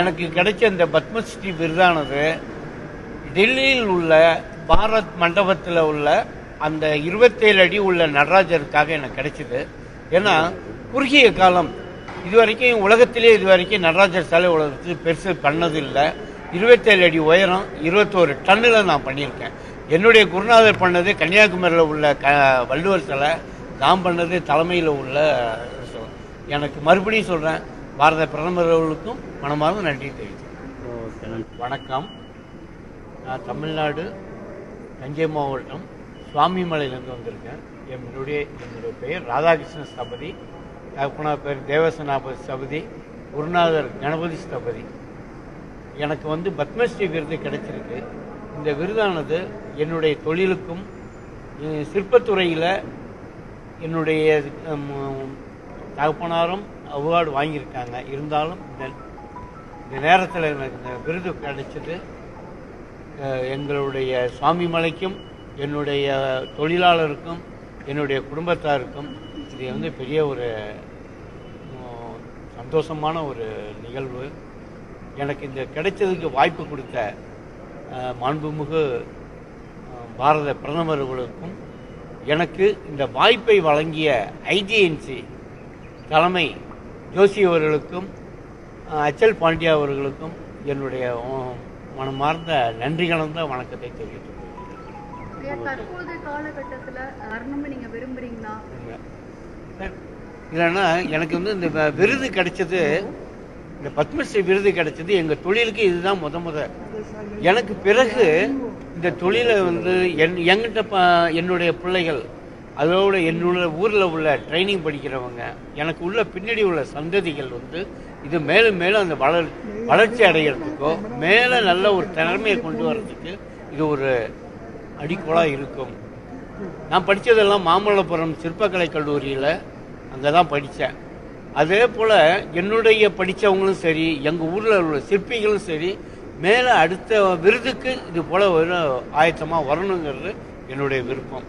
எனக்கு கிடைச்ச இந்த பத்மஸ்ரீ விருதானது டெல்லியில் உள்ள பாரத் மண்டபத்தில் உள்ள அந்த இருபத்தேழு அடி உள்ள நடராஜருக்காக எனக்கு கிடைச்சிது. ஏன்னா குறுகிய காலம் இதுவரைக்கும் உலகத்திலே இதுவரைக்கும் நடராஜர் சிலை உலகத்துக்கு பெருசு பண்ணதில்லை. இருபத்தேழு அடி உயரம் இருபத்தோரு டன்னில் நான் பண்ணியிருக்கேன். என்னுடைய குருநாதர் பண்ணது கன்னியாகுமரியில் உள்ள க வள்ளுவர் சிலை நான் பண்ணது தலைமையில் உள்ள எனக்கு மறுபடியும் சொல்கிறேன் பாரத பிரதமர் அவர்களுக்கும் மனமார்ந்த நன்றி தெரிவிக்கிறேன் வணக்கம். நான் தமிழ்நாடு தஞ்சை மாவட்டம் சுவாமிமலையிலேருந்து வந்திருக்கேன். என்னுடைய என்னுடைய பெயர் ராதாகிருஷ்ண ஸ்தபதி. தகப்பனா பேர் தேவசனாபதி ஸ்தபதி குருநாதர் கணபதி ஸ்தபதி. எனக்கு வந்து பத்மஸ்ரீ விருது கிடைச்சிருக்கு. இந்த விருதானது என்னுடைய தொழிலுக்கும் சிற்பத்துறையில் என்னுடைய தகப்பனாரும் அவார்டு வாங்கியிருக்காங்க. இருந்தாலும் இந்த இந்த நேரத்தில் எனக்கு இந்த விருது கிடைச்சது எங்களுடைய சுவாமி மலைக்கும் என்னுடைய தொழிலாளருக்கும் என்னுடைய குடும்பத்தாருக்கும் இது வந்து பெரிய ஒரு சந்தோஷமான ஒரு நிகழ்வு. எனக்கு இந்த கிடைச்சதுக்கு வாய்ப்பு கொடுத்த மாண்புமிகு பாரத பிரதமர்களுக்கும் எனக்கு இந்த வாய்ப்பை வழங்கிய ஐஜிஎன்சி தலைமை ஜோஷி அவர்களுக்கும் அச்சல் பாண்டியா அவர்களுக்கும் என்னுடைய மனமார்ந்த நன்றி கலந்த வணக்கத்தை தெரிவித்துக் இல்லைன்னா எனக்கு வந்து இந்த விருது கிடைச்சது இந்த பத்மஸ்ரீ விருது கிடைச்சது எங்கள் தொழிலுக்கு இதுதான் முத முத. எனக்கு பிறகு இந்த தொழிலை வந்து என் எங்கிட்ட ப என்னுடைய பிள்ளைகள் அதோட என்னுடைய ஊரில் உள்ள ட்ரைனிங் படிக்கிறவங்க எனக்கு உள்ள பின்னாடி உள்ள சந்ததிகள் வந்து இது மேலும் மேலும் அந்த வளர் வளர்ச்சி அடைகிறதுக்கோ மேலே நல்ல ஒரு திறமையை கொண்டு வர்றதுக்கு இது ஒரு அடிக்கோளாக இருக்கும். நான் படித்ததெல்லாம் மாமல்லபுரம் சிற்பக்கலை கல்லூரியில் அங்கே தான் படித்தேன் அதே போல் என்னுடைய படித்தவங்களும் சரி எங்கள் ஊரில் உள்ள சிற்பிகளும் சரி மேலே அடுத்த விருதுக்கு இது போல் ஒரு ஆயத்தமாக வரணுங்கிறது என்னுடைய விருப்பம்.